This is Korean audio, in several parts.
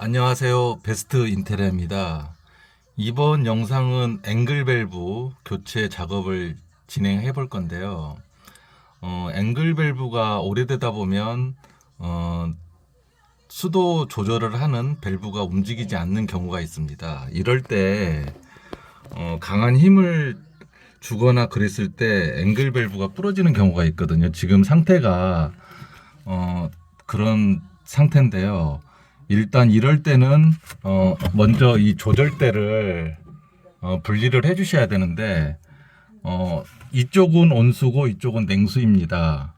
안녕하세요. 베스트 인테리어입니다. 이번 영상은 앵글 밸브 교체 작업을 진행해 볼 건데요. 어, 앵글 밸브가 오래되다 보면 어, 수도 조절을 하는 밸브가 움직이지 않는 경우가 있습니다. 이럴 때 어, 강한 힘을 주거나 그랬을 때 앵글 밸브가 부러지는 경우가 있거든요. 지금 상태가 어, 그런 상태인데요. 일단 이럴 때는 어, 먼저 이 조절대를 어, 분리를 해 주셔야 되는데 어, 이쪽은 온수고 이쪽은 냉수입니다.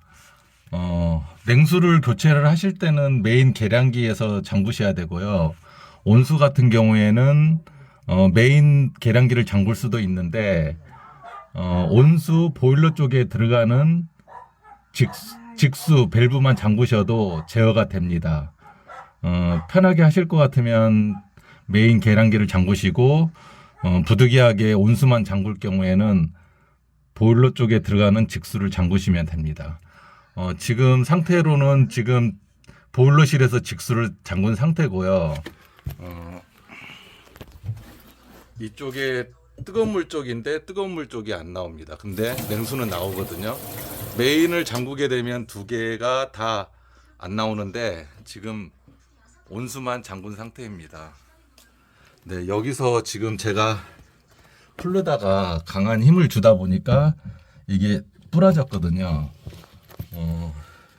어, 냉수를 교체를 하실 때는 메인 계량기에서 잠그셔야 되고요. 온수 같은 경우에는 어, 메인 계량기를 잠글 수도 있는데 어, 온수 보일러 쪽에 들어가는 직, 직수 밸브만 잠그셔도 제어가 됩니다. 어, 편하게 하실 것 같으면 메인 계량기를 잠그시고 어, 부득이하게 온수만 잠글 경우에는 보일러 쪽에 들어가는 직수를 잠그시면 됩니다. 어, 지금 상태로는 지금 보일러실에서 직수를 잠근 상태고요. 어, 이쪽에 뜨거운 물 쪽인데 뜨거운 물 쪽이 안 나옵니다. 근데 냉수는 나오거든요. 메인을 잠그게 되면 두 개가 다 안 나오는데 지금 온수만 잠근 상태입니다. 네, 여기서 지금 제가 풀르다가 강한 힘을 주다 보니까 이게 부러졌거든요. 어,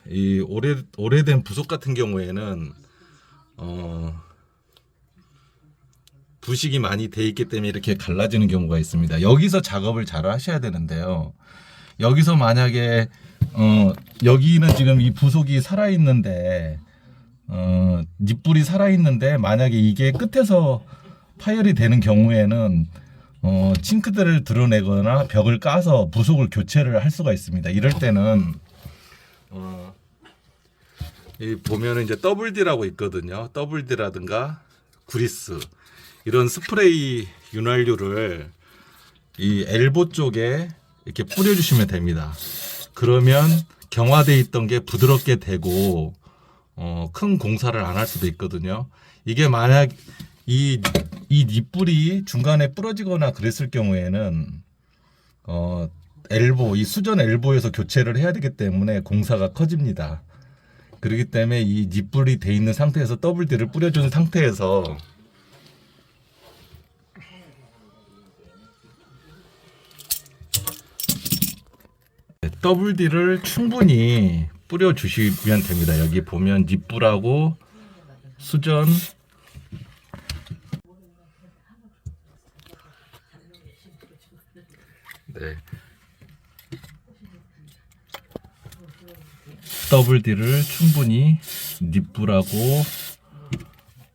이 오래 오래된 부속 같은 경우에는 어, 부식이 많이 돼 있기 때문에 이렇게 갈라지는 경우가 있습니다. 여기서 작업을 잘 하셔야 되는데요. 여기서 만약에 어, 여기는 지금 이 부속이 살아 있는데 어, 닛불이 살아 있는데 만약에 이게 끝에서 파열이 되는 경우에는 어, 싱크대를 드러내거나 벽을 까서 부속을 교체를 할 수가 있습니다. 이럴 때는 어, 이 보면은 이제 WD라고 있거든요. WD라든가 구리스 이런 스프레이 윤활유를 이 엘보 쪽에 이렇게 뿌려주시면 됩니다. 그러면 경화돼 있던 게 부드럽게 되고 어, 큰 공사를 안 할 수도 있거든요. 이게 만약 이, 이 닛불이 중간에 부러지거나 그랬을 경우에는 어, 엘보, 이 수전 엘보에서 교체를 해야 되기 때문에 공사가 커집니다. 그렇기 때문에 이 닛불이 돼 있는 상태에서 WD를 뿌려준 상태에서 WD를 충분히 뿌려 주시면 됩니다. 여기 보면 닛불하고 수전 네. WD를 충분히 닛불하고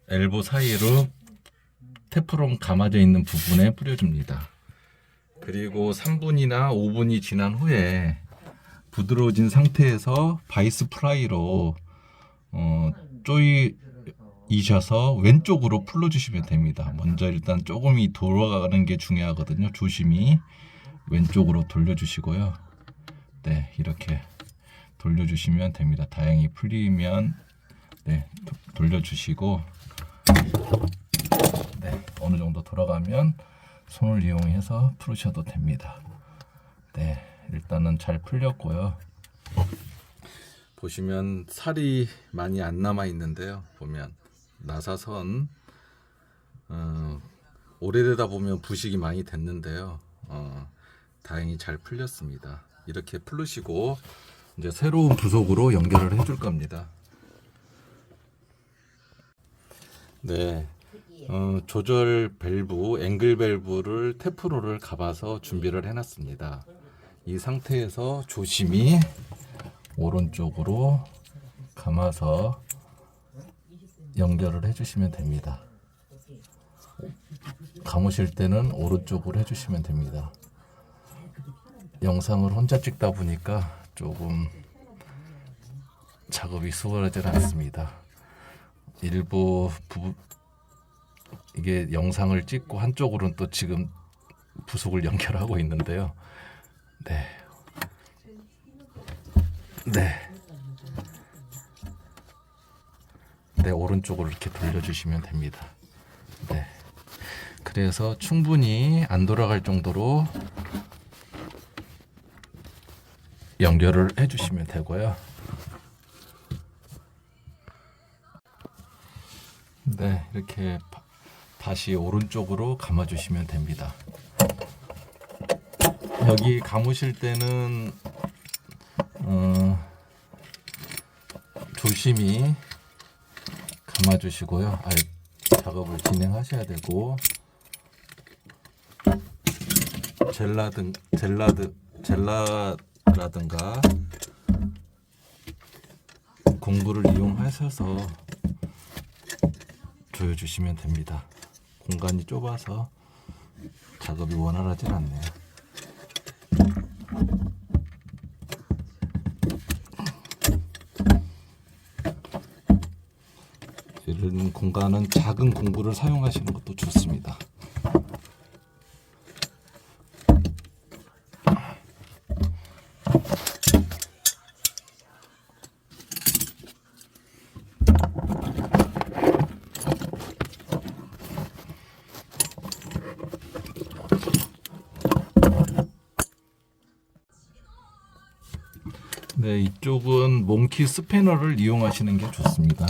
엘보 사이로 테프론 감아져 있는 부분에 뿌려줍니다. 그리고 3분이나 5분이 지난 후에 부드러워진 상태에서 바이스 프라이로 어, 쪼이셔서 왼쪽으로 풀어주시면 됩니다. 먼저 일단 조금이 돌아가는 게 중요하거든요. 조심히 왼쪽으로 돌려주시고요. 네, 이렇게 돌려주시면 됩니다. 다행히 풀리면 네, 도- 돌려주시고 네, 어느 정도 돌아가면 손을 이용해서 풀으셔도 됩니다. 네, 일단은 잘 풀렸고요. 보시면 살이 많이 안 남아 있는데요. 보면 나사선 어, 오래되다 보면 부식이 많이 됐는데요. 어, 다행히 잘 풀렸습니다. 이렇게 풀으시고 이제 새로운 부속으로 연결을 해줄 겁니다. 네. 어, 조절 밸브, 앵글 밸브를 테프로를 감아서 준비를 해놨습니다. 이 상태에서 조심히 오른쪽으로 감아서 연결을 해주시면 됩니다. 감으실 때는 오른쪽으로 해주시면 됩니다. 영상을 혼자 찍다 보니까 조금 작업이 수월하지 않습니다. 일부 부분 이게 영상을 찍고 한쪽으로는 또 지금 부속을 연결하고 있는데요. 네. 네. 되는데 오른쪽으로 이렇게 돌려주시면 됩니다. 네. 그래서 충분히 안 돌아갈 정도로 연결을 해주시면 되고요. 네, 이렇게 바- 다시 오른쪽으로 감아주시면 됩니다. 여기 감으실 때는 어, 조심히 감아주시고요. 아, 작업을 진행하셔야 되고 젤라든 젤라드 젤라라든가 공구를 이용하셔서 조여주시면 됩니다. 공간이 좁아서 작업이 원활하진 않네요. 이런 공간은 작은 공구를 사용하시는 것도 좋습니다. 네, 이쪽은 몽키 스패너를 이용하시는 게 좋습니다.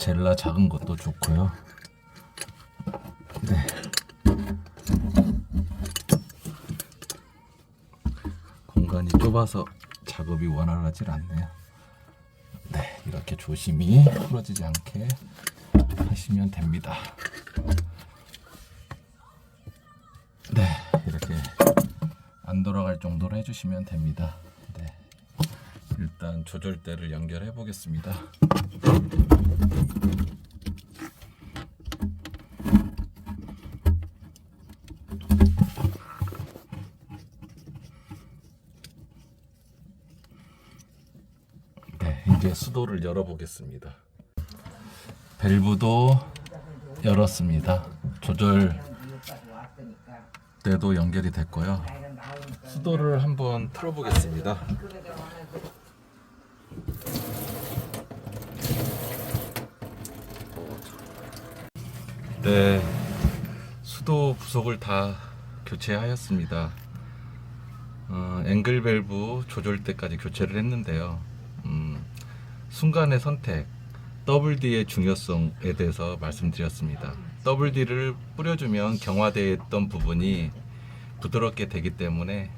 젤라 작은 것도 좋고요. 네. 공간이 좁아서 작업이 원활하지 않네요. 네, 이렇게 조심히 부러지지 않게 하시면 됩니다. 네, 이렇게 안 돌아갈 정도로 해주시면 됩니다. 네. 일단 조절대를 연결해 보겠습니다. 네, 이제 수도를 열어 보겠습니다. 밸브도 열었습니다. 조절 때도 연결이 됐고요. 수도를 한번 틀어 보겠습니다. 네, 수도 부속을 다 교체하였습니다. 어, 앵글 밸브 조절대까지 교체를 했는데요. 음, 순간의 선택, WD의 중요성에 대해서 말씀드렸습니다. WD를 뿌려주면 경화되어 있던 부분이 부드럽게 되기 때문에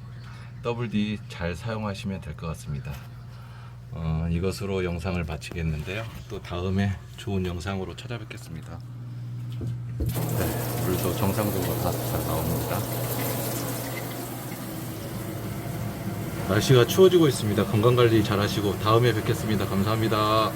WD 잘 사용하시면 될 것 같습니다. 어, 이것으로 영상을 마치겠는데요. 또 다음에 좋은 영상으로 찾아뵙겠습니다. 네, 물도 정상적으로 다잘 나옵니다. 날씨가 추워지고 있습니다. 건강 관리 잘 하시고 다음에 뵙겠습니다. 감사합니다.